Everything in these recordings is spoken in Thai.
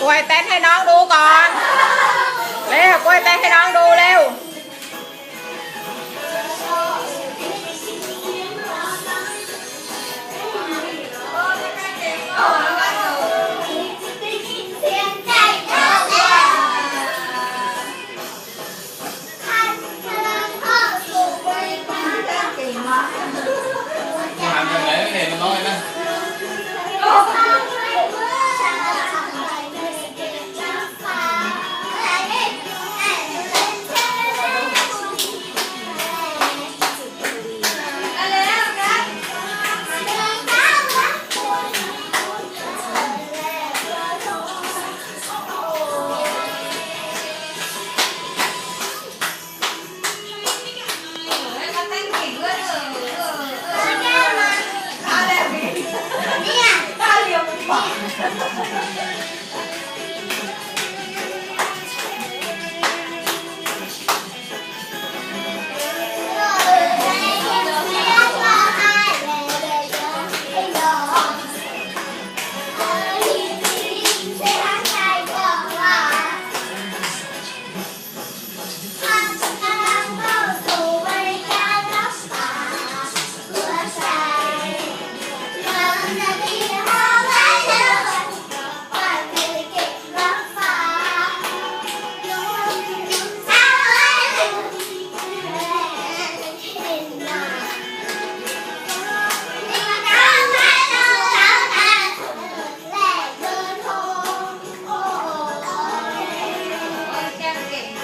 กล้วยเต้นให้น้องดูก่อน เร็วกล้วยเต้นให้น้องดูเร็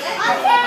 Okay.